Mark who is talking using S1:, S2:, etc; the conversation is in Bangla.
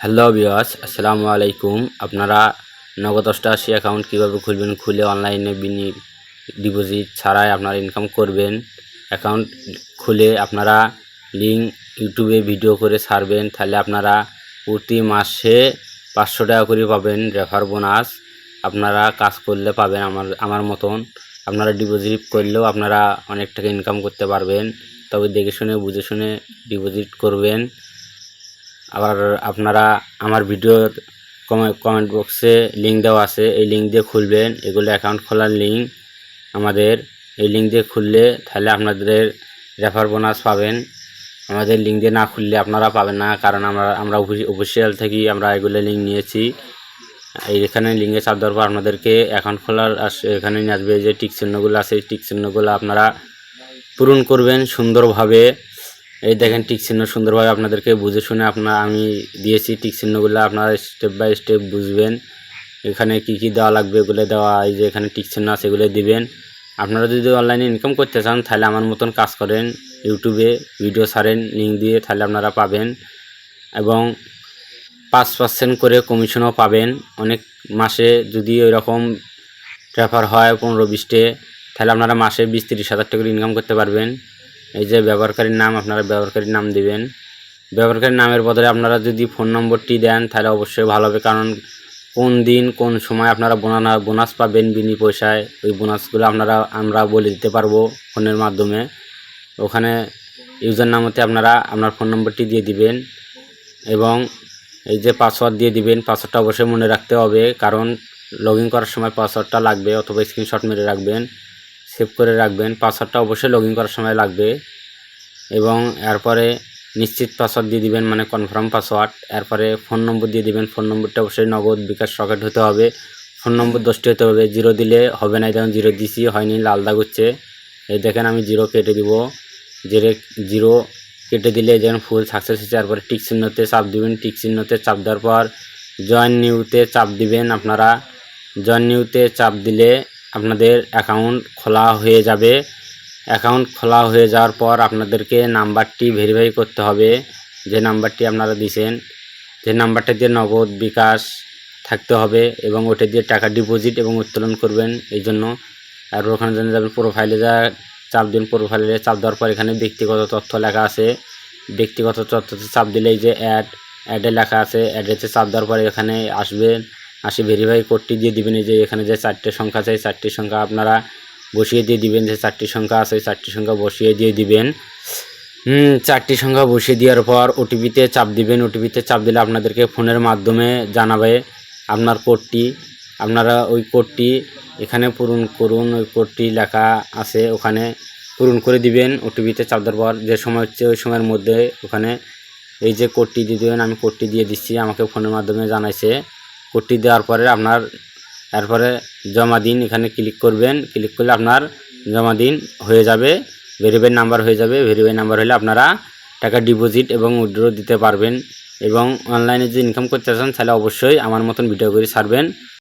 S1: হ্যালো বিয়াস আসসালামু আলাইকুম। আপনারা নগদ অষ্টআশি অ্যাকাউন্ট কীভাবে খুলবেন খুলে অনলাইনে বিনি ডিপোজিট ছাড়াই আপনারা ইনকাম করবেন। অ্যাকাউন্ট খুলে আপনারা লিঙ্ক ইউটিউবে ভিডিও করে ছাড়বেন। তাহলে আপনারা প্রতি মাসে পাঁচশো টাকা করে পাবেন রেফার বোনাস আপনারা কাজ করলে পাবেন আমার আমার মতন। আপনারা ডিপোজিট করলেও আপনারা অনেক টাকা ইনকাম করতে পারবেন। তবে দেখে শুনে, বুঝে শুনে ডিপোজিট করবেন। আবার আপনারা আমার ভিডিওর কমেন্ট বক্সে লিঙ্ক দেওয়া আছে, এই লিঙ্ক দিয়ে খুলবেন। এগুলো অ্যাকাউন্ট খোলার লিঙ্ক আমাদের। এই লিঙ্ক দিয়ে খুললে তাহলে আপনাদের রেফার বোনাস পাবেন। আমাদের লিঙ্ক দিয়ে না খুললে আপনারা পাবেন না, কারণ আমরা আমরা অফিসিয়াল থেকেই আমরা এগুলো লিঙ্ক নিয়েছি। এই এখানে লিঙ্কে চাপ দেওয়ার পর আপনাদেরকে অ্যাকাউন্ট খোলার এখানে নিয়ে আসবে যে টিক চিহ্নগুলো আছে, এই টিক চিহ্নগুলো আপনারা পূরণ করবেন সুন্দরভাবে। এই দেখেন টিক চিহ্ন সুন্দরভাবে আপনাদেরকে বুঝে শুনে আপনার আমি দিয়েছি টিক চিহ্নগুলো, আপনারা স্টেপ বাই স্টেপ বুঝবেন। এখানে কি কি দেওয়া লাগবে এগুলো দেওয়া, এই যে এখানে টিক চিহ্ন আছে এগুলো দিবেন। আপনারা যদি অনলাইনে ইনকাম করতে চান, তাহলে আমার মতন কাজ করেন ইউটিউবে ভিডিও ছাড়েন লিঙ্ক দিয়ে তাহলে আপনারা পাবেন। এবং পাঁচ পার্সেন্ট করে কমিশনও পাবেন। অনেক মাসে যদি ওই রকম হয় পনেরো বিশটে তাহলে আপনারা মাসে বিশ তিরিশ হাজার টাকা ইনকাম করতে পারবেন। এই যে ব্যবহারকারীর নাম, আপনারা ব্যবহারকারীর নাম দিবেন। ব্যবহারকারীর নামের বদলে আপনারা যদি ফোন নম্বরটি দেন, তাহলে অবশ্যই ভালো হবে। কারণ কোন দিন, কোন সময় আপনারা বোনানা, বোনাস পাবেন বিনি পয়সায়। ওই বোনাসগুলো আপনারা, আমরা বলে দিতে পারব ফোনের মাধ্যমে। ওখানে ইউজার নামতে আপনারা আপনার ফোন নম্বরটি দিয়ে দিবেন এবং এই যে পাসওয়ার্ড দিয়ে দিবেন, পাসওয়ার্ডটা অবশ্যই মনে রাখতে হবে। কারণ লগ করার সময় পাসওয়ার্ডটা লাগবে অথবা স্ক্রিনশট মেরে রাখবেন। সেভ করে রাখবেন। পাসওয়ার্ডটা অবশ্যই লগ করার সময় লাগবে। এবং এরপরে নিশ্চিত পাসওয়ার্ড দিয়ে দিবেন মানে কনফার্ম পাসওয়ার্ড। এরপরে ফোন নম্বর দিয়ে দিবেন ফোন নম্বরটা অবশ্যই নগদ বিকাশ সকেট হতে হবে। ফোন নম্বর দশটি হতে হবে জিরো দিলে হবে না, যেমন জিরো দিছি, হয়নি, লাল দাগ হচ্ছে। এই দেখেন আমি জিরো কেটে দিব। জিরো জিরো কেটে দিলে যেমন ফুল সাকসেস হচ্ছে। তারপরে টিক চিহ্নতে চাপ দিবেন টিক চিহ্নতে চাপ দেওয়ার পর জয়েন নিউতে চাপ দিবেন আপনারা। জয়েন নিউতে চাপ দিলে আপনাদের অ্যাকাউন্ট খোলা হয়ে যাবে। অ্যাকাউন্ট খোলা হয়ে যাওয়ার পর আপনাদেরকে নাম্বারটি ভেরিফাই করতে হবে। যে নাম্বারটি আপনারা দিছেন, যে নাম্বারটা দিয়ে নগদ বিকাশ থাকতে হবে এবং ওটা দিয়ে টাকা ডিপোজিট এবং উত্তোলন করবেন। এই জন্য আর ওখানে জন্য যাবেন প্রোফাইলে যা চাপ দিন প্রোফাইলে চাপ দেওয়ার পর এখানে ব্যক্তিগত তথ্য লেখা আছে। ব্যক্তিগত তথ্যতে চাপ দিলে এই যে অ্যাড অ্যাডে লেখা আছে অ্যাডেতে চাপ দেওয়ার পরে এখানে আসবেন। আসে ভেরিফাই কোডটি দিয়ে দিবেন, এই যে এখানে যে চারটে সংখ্যা আছে চারটি সংখ্যা আপনারা বসিয়ে দিয়ে দিবেন, যে চারটি সংখ্যা আছে চারটি সংখ্যা বসিয়ে দিয়ে দিবেন। চারটি সংখ্যা বসিয়ে দেওয়ার পর ওটিপিতে চাপ দিবেন। ওটিপিতে চাপ দিলে আপনাদেরকে ফোনের মাধ্যমে জানাবে আপনার কোডটি আপনারা ওই কোডটি এখানে পূরণ করুন, ওই কোডটি লেখা আছে ওখানে পূরণ করে দিবেন। ওটিপিতে চাপ দেওয়ার পর যে সময় হচ্ছে, ওই সময়ের মধ্যে ওখানে এই যে কোডটি দিয়ে দেবেন, আমি কোডটি দিয়ে দিচ্ছি, আমাকে ফোনের মাধ্যমে জানাইছে। কোডটি দেওয়ার পরে আপনার তারপরে জমা দিন, এখানে ক্লিক করবেন ক্লিক করলে আপনার জমা দিন হয়ে যাবে ভেরিফাই নাম্বার হয়ে যাবে ভেরিফাই নাম্বার হলে আপনারা টাকা ডিপোজিট এবং উইড্রো দিতে পারবেন এবং অনলাইনে যে ইনকাম করতে চান তাহলে অবশ্যই আমার মতন ভিডিও করে ছাড়বেন।